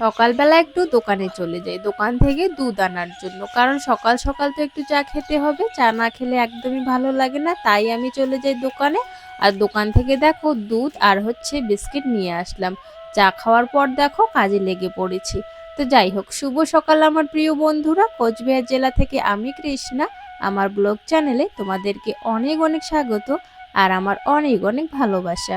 সকালবেলা একটু দোকানে চলে যাই। দোকান থেকে দুধ আনার জন্য। কারণ সকাল সকাল তো একটু চা খেতে হবে। চা না খেলে একদমই ভালো লাগে না। তাই আমি চলে যাই দোকানে। আর দোকান থেকে দেখো দুধ আর হচ্ছে বিস্কিট নিয়ে আসলাম। চা খাওয়ার পর দেখো কাজে লেগে পড়েছি। তো যাই হোক, শুভ সকাল আমার প্রিয় বন্ধুরা। কোচবিহার জেলা থেকে আমি কৃষ্ণা। আমার ব্লগ চ্যানেলে তোমাদেরকে অনেক অনেক স্বাগত। আর আমার অনেক অনেক ভালোবাসা।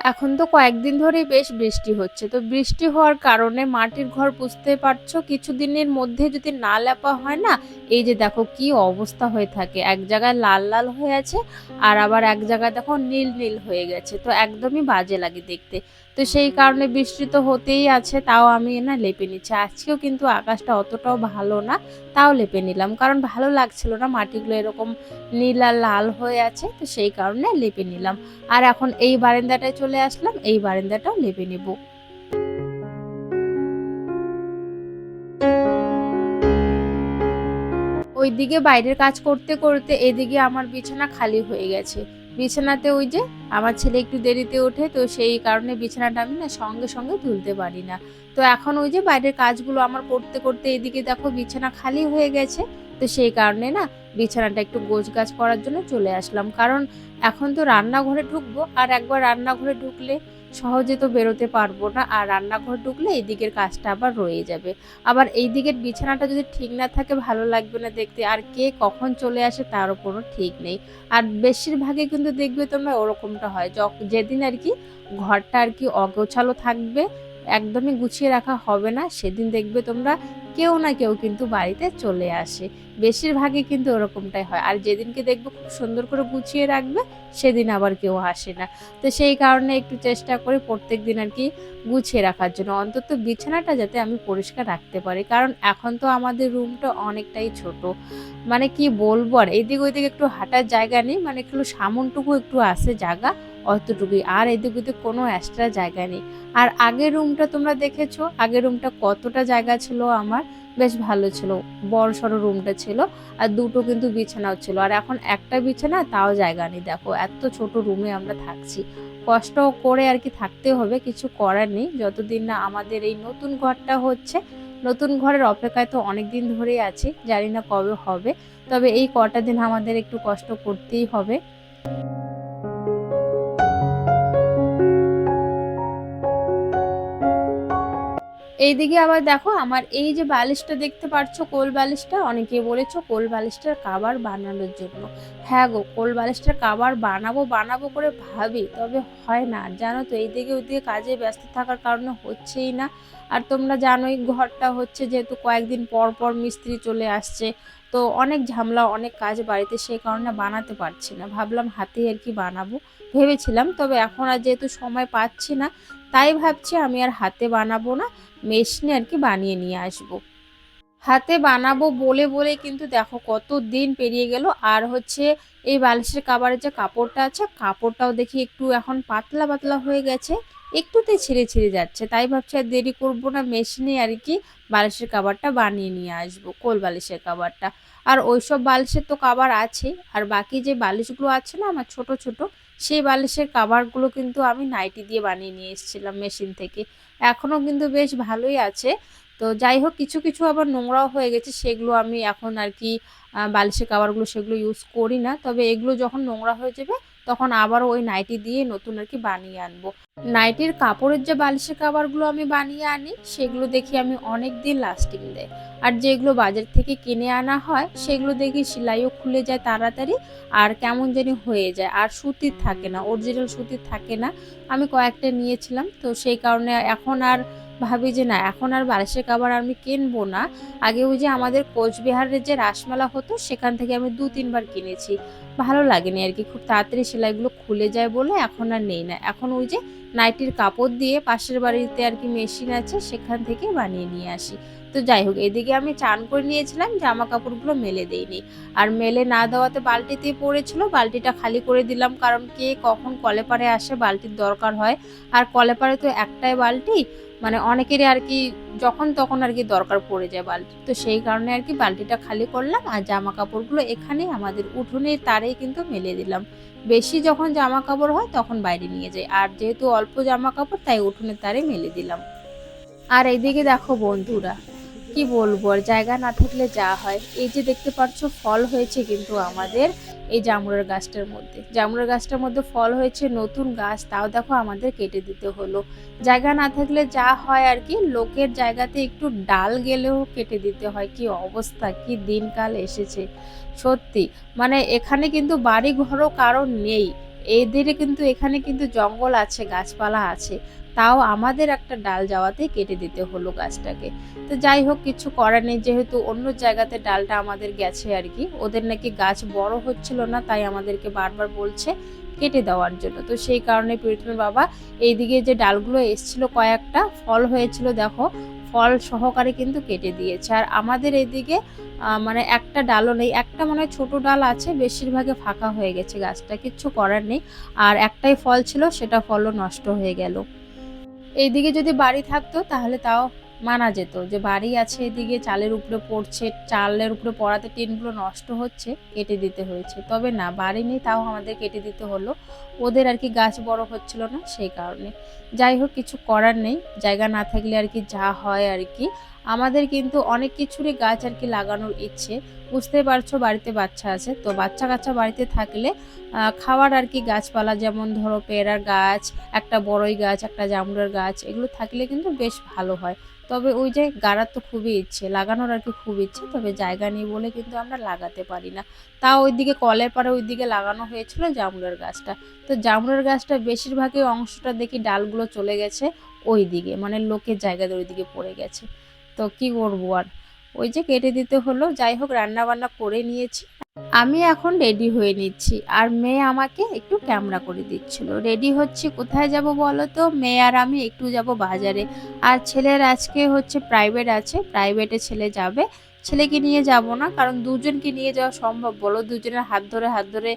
এখন তো কয়েকদিন ধরেই বেশ বৃষ্টি হচ্ছে। তো বৃষ্টি হওয়ার কারণে মাটির ঘর বুঝতে পারছ? কিছুদিনের মধ্যে যদি না লেপা হয় না, এই যে দেখো কি অবস্থা হয়ে থাকে। এক জায়গায় লাল লাল হয়ে আছে আর আবার এক জায়গায় দেখো নীল নীল হয়ে গেছে। তো একদমই বাজে লাগে দেখতে। তো সেই কারণে বৃষ্টি তো হতেই আছে, তাও আমি না লেপে নিচ্ছি। আজকেও কিন্তু আকাশটা অতটাও ভালো না, তাও লেপে নিলাম। কারণ ভালো লাগছিল না, মাটিগুলো এরকম নীল আর লাল হয়ে আছে, তো সেই কারণে লেপে নিলাম। আর এখন এই বারান্দাটায় চলে আসলাম, এই বারান্দাটাও লেপে নেব। ওইদিকে বাইরের কাজ করতে করতে এদিকে আমার বিছানা খালি হয়ে গেছে। বিছানাতে ওই যে আমার ছেলে একটু দেরিতে ওঠে, তো সেই কারণে বিছানাটা আমি না সঙ্গে সঙ্গে তুলতে পারি না। তো এখন ওই যে বাইরের কাজগুলো আমার করতে করতে এদিকে দেখো বিছানা খালি হয়ে গেছে। তো সেই কারণে না বিছানাটা একটু গোছ গাছ করার জন্য চলে আসলাম। কারণ এখন তো রান্নাঘরে ঢুকবো আর একবার রান্নাঘরে ঢুকলে সহজে তো বেরোতে পারব না আর রান্নাঘর ঢুকলে এই দিকের কাজটা আবার রয়ে যাবে। আবার এই দিকের বিছানাটা যদি ঠিক না থাকে ভালো লাগবে না দেখতে আর কে কখন চলে আসে তারও কোনো ঠিক নেই। আর বেশিরভাগে কিন্তু দেখবে তোমরা ওরকমটা হয়। যেদিন আর কি ঘরটা আর কি অগোছালো থাকবে একদমই গুছিয়ে রাখা হবে না। সেদিন দেখবে তোমরা কেউ না কেউ কিন্তু বাড়িতে চলে আসে। বেশিরভাগই কিন্তু ওরকমটাই হয়। আর যেদিনকে দেখবে খুব সুন্দর করে গুছিয়ে রাখবে, সেদিন আবার কেউ আসে না। তো সেই কারণে একটু চেষ্টা করি প্রত্যেক দিন আর কি গুছিয়ে রাখার জন্য। অন্তত বিছানাটা যাতে আমি পরিষ্কার রাখতে পারি। কারণ এখন তো আমাদের রুমটা অনেকটাই ছোট। মানে কি বলব আর, এদিক ওইদিকে একটু হাঁটার জায়গা নেই। মানে একটু সামনটুকু একটু আসে জায়গা। অতটুকুই। আর এদিক ওদিক কোনো এক্সট্রা জায়গা নেই। আর আগের রুমটা তোমরা দেখেছ? আগের রুমটা কতটা জায়গা ছিল আমার? বেশ ভালো ছিল। বড় সড়ো রুমটা ছিল। আর দুটো কিন্তু বিছানাও ছিল। আর এখন একটা বিছানা, তাও জায়গা নেই। দেখো, এত ছোট রুমে আমরা থাকছি। কষ্ট করে আর কি থাকতে হবে, কিছু করার নেই। যতদিন না আমাদের এই নতুন ঘরটা হচ্ছে, নতুন ঘরের অপেক্ষায় তো অনেক দিন ধরেই আছি। জানি না কবে হবে। তবে এই কটা দিন আমাদের একটু কষ্ট করতেই হবে। এইদিকে আবার দেখো, আমার এই যে বালিশটা দেখতে পাচ্ছ কোল বালিশটা অনেকে বলেছ কোল বালিশটার কাবার বানানোর জন্য। হ্যাঁ গো, কোল বালিশটার কাবার বানাবো বানাবো করে ভাবি, তবে হয় না। জানো তো, এইদিকে ওইদিকে কাজে ব্যস্ত থাকার কারণে হচ্ছেই না। আর তোমরা জানোই, ঘরটা হচ্ছে যেহেতু কয়েকদিন পর পর মিস্ত্রি চলে আসছে, তো অনেক ঝামেলা, অনেক কাজ বাড়িতে, সেই কারণে বানাতে পারছি না। ভাবলাম হাতেই আর কি বানাবো। ভেবেছিলাম, তবে এখন আর যেহেতু সময় পাচ্ছি না তাই ভাবছি আমি আর হাতে বানাবো না, মেশিনে আর কি বানিয়ে নিয়ে আসব। হাতে বানাবো বলে বলে কিন্তু দেখো কত দিন পেরিয়ে গেল, আর হচ্ছে এই বালিশের কাবারের যে কাপড়টা আছে, কাপড়টাও দেখি একটু এখন পাতলা পাতলা হয়ে গেছে একটুতে ছিঁড়ে ছিঁড়ে যাচ্ছে। তাই ভাবছি আর দেরি করব না, মেশিনে আর কি বালিশের কাবারটা বানিয়ে নিয়ে আসব, কোল বালিশের কাবারটা। আর ওইসব বালিশের তো কাবার আছে আর বাকি যে বালিশগুলো আছে না, আমার ছোট ছোট সেই বালিশের কাভারগুলো কিন্তু আমি নাইটি দিয়ে বানিয়ে নিয়ে এসেছিলাম মেশিন থেকে। এখনও কিন্তু বেশ ভালোই আছে। তো যাই হোক, কিছু কিছু আবার নোংরাও হয়ে গেছে, সেগুলো আমি এখন আর কি বালিশের কাভারগুলো সেগুলো ইউজ করি না। তবে এগুলো যখন নোংরা হয়ে যাবে তখন আবার ওই নাইটি দিয়ে নতুন আর কি বানিয়ে আনব। নাইটির কাপড়ের যে বালিশের কাবারগুলো আমি বানিয়ে আনি, সেগুলো দেখি আমি অনেক দিন লাস্টিং দেয়। আর যেগুলো বাজার থেকে কিনে আনা হয়, সেগুলো দেখি সেলাইও খুলে যায় তাড়াতাড়ি আর কেমন জানি হয়ে যায়। আর সুতির থাকে না অরিজিনাল সুতির থাকে না। আমি কয়েকটা নিয়েছিলাম, তো সেই কারণে এখন আর ভাবি যে, না, এখন আর বালিশের কাবার আমি কিনবো না। আগে ওই যে আমাদের কোচবিহারের যে রাসমেলা হতো, সেখান থেকে আমি দু, তিনবার কিনেছি। ভালো লাগেনি আর কি, খুব তাড়াতাড়ি সেলাইগুলো খুলে যায় বলে এখন আর নেই না। এখন ওই যে নাইটির কাপড় দিয়ে পাশের বাড়িতে আর কি মেশিন আছে, সেখান থেকে বানিয়ে নিয়ে আসি। তো যাই হোক, এদিকে আমি চান করে নিয়েছিলাম, জামা কাপড়গুলো মেলে দেইনি। আর মেলে না দেওয়াতে বালতিতে পড়েছিল, বালতিটা খালি করে দিলাম, কারণ কে কখন কলে পারে আসে বালতির দরকার হয়। আর কলে পারে তো একটাই বালতি মানে অনেকেরই আর কি যখন তখন আর কি দরকার পড়ে যায় বালতি। তো সেই কারণে আর কি বালতিটা খালি করলাম আর জামা কাপড়গুলো এখানে আমাদের উঠোনে তারেই কিন্তু মেলে দিলাম। বেশি যখন জামা কাপড় হয় তখন বাইরে নিয়ে যাই। আর যেহেতু অল্প জামা কাপড় তাই উঠোনের তারে মেলে দিলাম। আর এইদিকে দেখো বন্ধুরা কি বলব আর জায়গা না থাকলে যা হয়। এই যে দেখতে পাচ্ছ, ফল হয়েছে কিন্তু আমাদের এই জামুরের গাছটার মধ্যে। জামুরের গাছটার মধ্যে ফল হয়েছে, নতুন গাছ, তাও দেখো আমাদের কেটে দিতে হলো। জায়গা না থাকলে যা হয় আর কি, লোকের জায়গাতে একটু ডাল গেলেও কেটে দিতে হয়। কি অবস্থা, কি দিনকাল এসেছে। সত্যি মানে এখানে কিন্তু বাড়ি ঘরও কারণ নেই। এদের কিন্তু এখানে কিন্তু জঙ্গল আছে, গাছপালা আছে। তাও আমাদের একটা ডাল যাওয়াতে কেটে দিতে হলো গাছটাকে। তো যাই হোক কিছু করার নেই যেহেতু অন্য জায়গাতে ডালটা আমাদের গেছে আর কি। ওদের নাকি গাছ বড় হচ্ছিল না তাই আমাদেরকে বারবার বলছে কেটে দেওয়ার জন্য। তো সেই কারণে প্রীতমের বাবা এইদিকে যে ডালগুলো এসছিল কয়েকটা ফল হয়েছিল দেখো ফল সহকারে কিন্তু কেটে দিয়েছে। আর আমাদের এইদিকে আহ, মানে একটা ডালও নেই একটা মনে ছোট ডাল আছে বেশিরভাগে ফাঁকা হয়ে গেছে গাছটা কিচ্ছু করার নেই। আর একটাই ফল ছিল সেটা ফলও নষ্ট হয়ে গেল। এইদিকে যদি বাড়ি থাকতো, তাহলে তাও মানা যেত যে বাড়ি আছে এদিকে, চালের উপরে পড়ছে, চালের উপরে পড়াতে টিনগুলো নষ্ট হচ্ছে, কেটে দিতে হয়েছে। তবে না, বাড়ি নেই, তাও আমাদের কেটে দিতে হলো। ওদের আর কি গাছ বড় হচ্ছিল না, সেই কারণে। যাই হোক, কিছু করার নেই, জায়গা না থাকলে আর কি যা হয় আর কি। আমাদের কিন্তু অনেক কিছুরই গাছ আর কি লাগানোর ইচ্ছে। বুঝতে পারছ, বাড়িতে বাচ্চা আছে। তো বাচ্চা কাচ্চা বাড়িতে থাকলে খাওয়ার আর কি গাছপালা যেমন ধরো পেয়ারার গাছ, একটা বড়ই গাছ, একটা জামুরের গাছ, এগুলো থাকলে কিন্তু বেশ ভালো হয়। তবে ওই যে গাড়ার তো খুবই ইচ্ছে, লাগানোর আর কি খুব ইচ্ছে, তবে জায়গা নেই বলে কিন্তু আমরা লাগাতে পারি না। তা ওইদিকে কলের পাড়ে ওইদিকে লাগানো হয়েছিল জামুরের গাছটা। তো জামুরের গাছটা বেশিরভাগই অংশটা দেখি ডালগুলো চলে গেছে ওই দিকে মানে লোকের জায়গাতে ওই দিকে পড়ে গেছে। তো কি করব আর? ওই যে কেটে দিতে হলো, যাই হোক রান্না বান্না করে নিয়েছি। আমি এখন রেডি হয়ে নিচ্ছি। আর মেয়ে আমাকে একটু ক্যামেরা করে দিচ্ছিল। রেডি হচ্ছি, কোথায় যাব বলো তো? মেয়ে আর আমি একটু যাব বাজারে। আর ছেলের আজকে হচ্ছে প্রাইভেট আছে প্রাইভেটে ছেলে যাবে। ছেলেকে নিয়ে যাব না, কারণ দুজনকে নিয়ে যাওয়া সম্ভব, বলো? দুজনের হাত ধরে হাত ধরে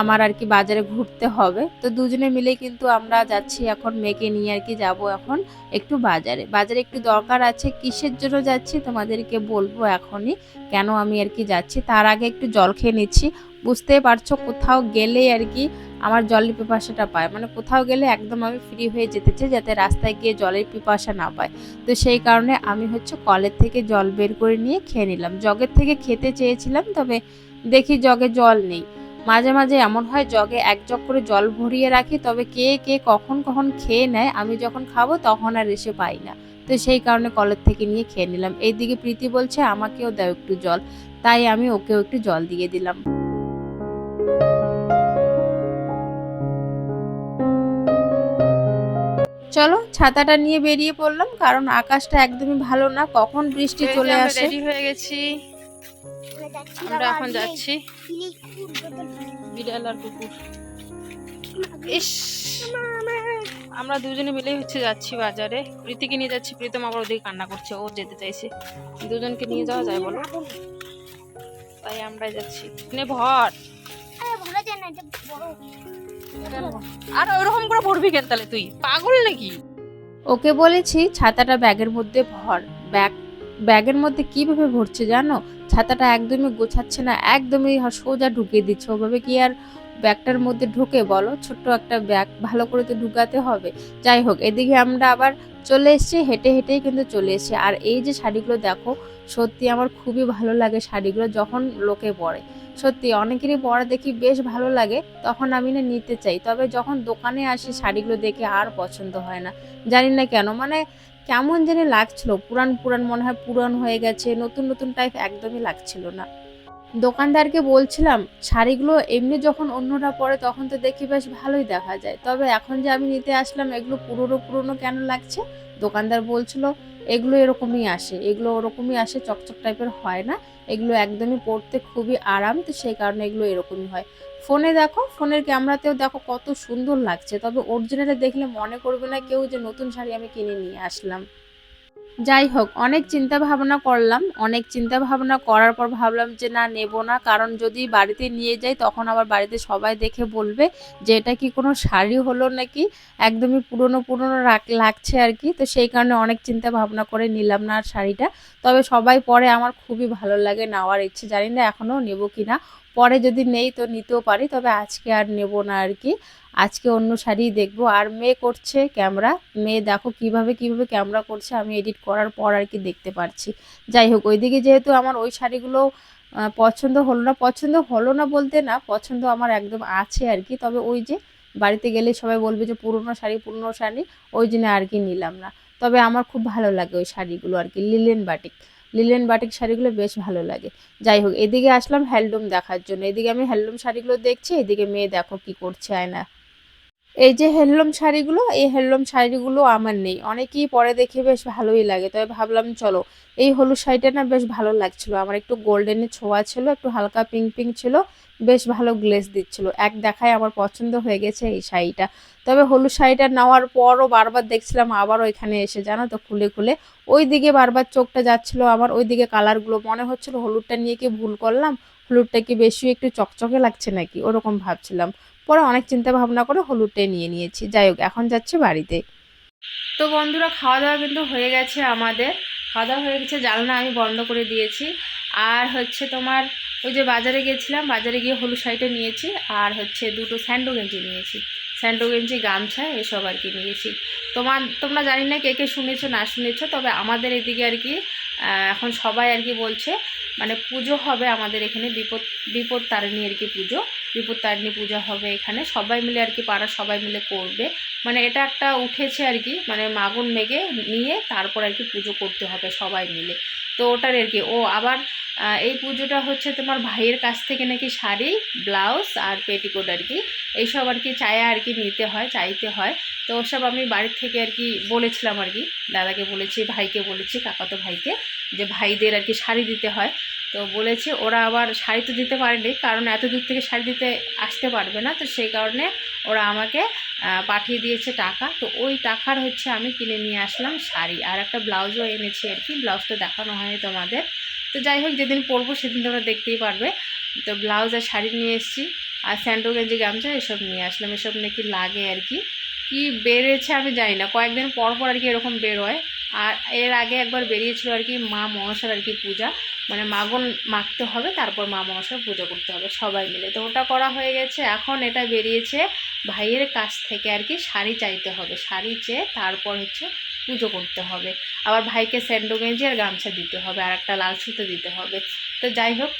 আমার আর কি বাজারে ঘুরতে হবে। তো দুজনে মিলে কিন্তু আমরা যাচ্ছি এখন, মেয়েকে নিয়ে আর কি যাব এখন একটু বাজারে। বাজারে একটু দরকার আছে, কিসের জন্য যাচ্ছি তোমাদেরকে বলব এখনই, কেন আমি আর কি যাচ্ছি। তার আগে একটু জল খেয়ে নিচ্ছি। বুঝতেই পারছ? কোথাও গেলেই আর কি আমার জলের পিপাসাটা পায়। মানে কোথাও গেলে একদম আমি ফ্রি হয়ে যেতে চাই যাতে রাস্তায় গিয়ে জলের পিপাসা না পায়। তো সেই কারণে আমি হচ্ছে কলের থেকে জল বের করে নিয়ে খেয়ে নিলাম। জগের থেকে খেতে চেয়েছিলাম, তবে দেখি জগে জল নেই। মাঝে মাঝে এমন হয় জগে এক জগ করে জল ভরিয়ে রাখি, তবে কে কে কখন কখন খেয়ে নেয় আমি যখন খাব তখন আর এসে পাই না। তো সেই কারণে কলের থেকে নিয়ে খেয়ে নিলাম। এইদিকে প্রীতি বলছে, আমাকেও দাও একটু জল। তাই আমি ওকেও একটু জল দিয়ে দিলাম। চলো ছাতাটা নিয়ে বেরিয়ে পড়লাম কারণ আকাশটা একদমই ভালো না কখন বৃষ্টি চলে আসে? রেডি হয়ে গেছি। আমরা এখন যাচ্ছি। বিড়াল আর কুকুর। ইস আমরা দুজনে মিলেই হচ্ছে যাচ্ছি বাজারে। প্রীতিকে নিয়ে যাচ্ছি প্রীতম আবার ওদিকে কান্না করছে ও যেতে চাইছে। দুজনকে নিয়ে যাওয়া যায় বলো? তাই আমরা যাচ্ছি। নে ভর। আর ওরকম করে ভরবি কেন তাহলে তুই? পাগল নাকি? ওকে বলেছি ছাতাটা ব্যাগের মধ্যে ভর। ব্যাগ ব্যাগের মধ্যে কীভাবে ভরছে জানো? ছাতাটা একদমই গোছাচ্ছে না, একদমই সোজা ঢুকিয়ে দিচ্ছে। ওভাবে কি আর ব্যাগটার মধ্যে ঢুকে বলো? ছোট্ট একটা ব্যাগ, ভালো করে তো ঢুকাতে হবে। যাই হোক, এদিকে আমরা আবার চলে এসেছি, হেঁটে হেঁটেই কিন্তু চলে এসেছি। আর এই যে শাড়িগুলো দেখো, সত্যি আমার খুবই ভালো লাগে শাড়িগুলো যখন লোকে পরে। সত্যি অনেকেরই পরা দেখি বেশ ভালো লাগে, তখন আমি না নিতে চাই। তবে যখন দোকানে আসি, শাড়িগুলো দেখে আর পছন্দ হয় না। জানি না কেন মানে কেমন জানি লাগছিল। পুরান পুরান মনে হয় পুরান হয়ে গেছে, নতুন নতুন টাইপ একদমই লাগছিল না। দোকানদারকে বলছিলাম, শাড়িগুলো এমনি যখন অন্যরা পরে, তখন তো দেখি বেশ ভালোই দেখা যায়। তবে এখন যে আমি নিতে আসলাম, এগুলো পুরনো পুরনো কেন লাগছে? দোকানদার বলছিল এগুলো এরকমই আসে, এগুলো ওরকমই আসে, চকচক টাইপের হয় না। এগুলো একদমই পড়তে খুবই আরাম, তো সেই কারণে এগুলো এরকমই হয়। ফোনে দেখো, ফোনের ক্যামেরাতেও দেখো কত সুন্দর লাগছে, তবে অরিজিনালে দেখলে মনে করবে না কেউ যে নতুন শাড়ি আমি কিনে নিয়ে আসলাম। যাই হোক, অনেক চিন্তা ভাবনা করলাম। অনেক চিন্তা ভাবনা করার পর ভাবলাম যে, না, নেব না। কারণ যদি বাড়িতে নিয়ে যাই, তখন আবার বাড়িতে সবাই দেখে বলবে যে, এটা কি কোনো শাড়ি হলো নাকি? একদমই পুরনো পুরনো লাগছে আর কি। তো সেই কারণে অনেক চিন্তা ভাবনা করে নিলাম না আর শাড়িটা। তবে সবাই পরে আমার খুবই ভালো লাগে, নেওয়ার ইচ্ছে। জানি না এখনও নেব কি না পরে যদি নেই তো নিতেও পারি, তবে আজকে আর নেব না আর কি আজকে অন্য শাড়ি দেখব। আর মেয়ে করছে ক্যামেরা। মেয়ে দেখো কীভাবে কীভাবে ক্যামেরা করছে, আমি এডিট করার পর আর কি দেখতে পারছি। যাই হোক, ওইদিকে যেহেতু আমার ওই শাড়িগুলো পছন্দ হলো না, পছন্দ হলো না বলতে না, পছন্দ আমার একদম আছে আর কি তবে ওই যে বাড়িতে গেলে সবাই বলবে যে পুরনো শাড়ি পুরনো শাড়ি, ওই জন্য আর কি নিলাম না। তবে আমার খুব ভালো লাগে ওই শাড়িগুলো আর কি লিলেন বাটিক। লিলেন বাটিক শাড়িগুলো বেশ ভালো লাগে। যাই হোক, এদিকে আসলাম হ্যান্ডলুম দেখার জন্য। এদিকে আমি হ্যান্ডলুম শাড়িগুলো দেখছি, এদিকে মেয়ে দেখো কি করছে আয়না এই যে হ্যান্ডলুম শাড়িগুলো, এই হ্যান্ডলুম শাড়িগুলো আমার নেই। অনেকেই পরে দেখে বেশ ভালোই লাগে, তবে ভাবলাম চলো, এই হলুদ শাড়িটা না বেশ ভালো লাগছিল। আমার একটু গোল্ডেনের ছোঁয়া ছিল, একটু হালকা পিঙ্ক পিঙ্ক ছিল, বেশ ভালো গ্লেজ দিচ্ছিল। এক দেখায় আমার পছন্দ হয়ে গেছে এই শাড়িটা। তবে হলুদ শাড়িটা নেওয়ার পরও বারবার দেখছিলাম, আবার ওইখানে এসে, জানো তো, খুলে খুলে। ওই দিকে বারবার চোখটা যাচ্ছিল আমার ওই দিকে কালারগুলো মনে হচ্ছিল হলুদটা নিয়ে কি ভুল করলাম? হলুদটা কি বেশি একটু চকচকে লাগছে নাকি? ওরকম ভাবছিলাম। পরে অনেক চিন্তা ভাবনা করে হলুদটাই নিয়ে নিয়েছি। যাই হোক, এখন যাচ্ছে বাড়িতে। তো বন্ধুরা খাওয়া দাওয়া কিন্তু হয়ে গেছে আমাদের। খাওয়া দাওয়া হয়ে গেছে জানলা আমি বন্ধ করে দিয়েছি। আর হচ্ছে তোমার ওই যে বাজারে গেছিলাম, বাজারে গিয়ে হলুদ শাড়িটা নিয়েছি। আর হচ্ছে দুটো স্যান্ডো গেঞ্জি নিয়েছি। স্যান্ডো গেঞ্জি, গামছা, এসব আর কি নিয়েছি। তোমার, তোমরা জানি না কে কে শুনেছো, না শুনেছো, তবে আমাদের এদিকে আর কি এখন সবাই আর কি বলছে মানে পুজো হবে আমাদের এখানে, বিপদ বিপদ তারিণী আর কি পুজো। বিপদ তারিণী পূজা হবে এখানে। সবাই মিলে আর কি পাড়া সবাই মিলে করবে। মানে এটা একটা উঠেছে আর কি মানে মাগুন মেঘে নিয়ে তারপর আর কি পুজো করতে হবে সবাই মিলে। তো ওটার আর কি, ও আবার এই পুজোটা হচ্ছে তোমার ভাইয়ের কাছ থেকে নাকি শাড়ি, ব্লাউজ আর পেটিকোট আর কি। এইসব আর কি চায়া আর কি নিতে হয়, চাইতে হয়। তো ওসব আমি বাড়ির থেকে আর কি বলেছিলাম আর কি, দাদাকে বলেছি, ভাইকে বলেছি, কাকাতো ভাইকে, যে ভাইদের আর কি শাড়ি দিতে হয়। তো বলেছে ওরা আবার শাড়ি তো দিতে পারেনি, কারণ এত দূর থেকে শাড়ি দিতে আসতে পারবে না, তো সেই কারণে ওরা আমাকে পাঠিয়ে দিয়েছে টাকা। তো ওই টাকার হচ্ছে আমি কিনে নিয়ে আসলাম শাড়ি। আর একটা ব্লাউজও এনেছি আর কি, ব্লাউজটা দেখানো হয়নি তোমাদের। তো যাই হোক, যেদিন পরবো সেদিন তোমরা দেখতেই পারবে। তো ব্লাউজ আর শাড়ি নিয়ে এসেছি, আর স্যান্ডো, গেঞ্জি, গামছা এসব নিয়ে আসলাম। এসব নাকি লাগে আর কি। কি বেড়েছে আমি জানি না। কয়েকদিন পর পর আর কি এরকম বেরোয় আর এর আগে একবার বেরিয়েছিল আর কি মা মনসার আর কি পূজা। মানে মাগন মাখতে হবে, তারপর মা মনসার পুজো করতে হবে সবাই মিলে। তো ওটা করা হয়ে গেছে, এখন এটা বেরিয়েছে ভাইয়ের কাছ থেকে আর কি শাড়ি চাইতে হবে। শাড়ি চেয়ে তারপর হচ্ছে পুজো করতে হবে। আবার ভাইকে স্যান্ডো গেঞ্জি আর গামছা দিতে হবে, আর একটা লাল সুতো দিতে হবে। তো যাই হোক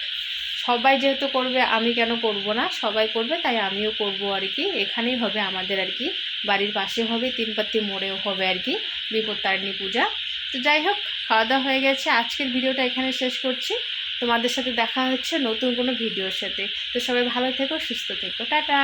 সবাই যেহেতু করবে, আমি কেন করব না? সবাই করবে, তাই আমিও করব আর কি। এখানেই হবে আমাদের আর কি। বাড়ির পাশে হবে তিনপাত্তি মোড়েও হবে আর কি, বিপত্তারিণী পূজা। তো যাই হোক, খাওয়া দাওয়া হয়ে গেছে। আজকের ভিডিওটা এখানে শেষ করছি। তোমাদের সাথে দেখা হচ্ছে নতুন কোনো ভিডিওর সাথে। তো সবাই ভালো থেকো, সুস্থ থেকো। টাটা!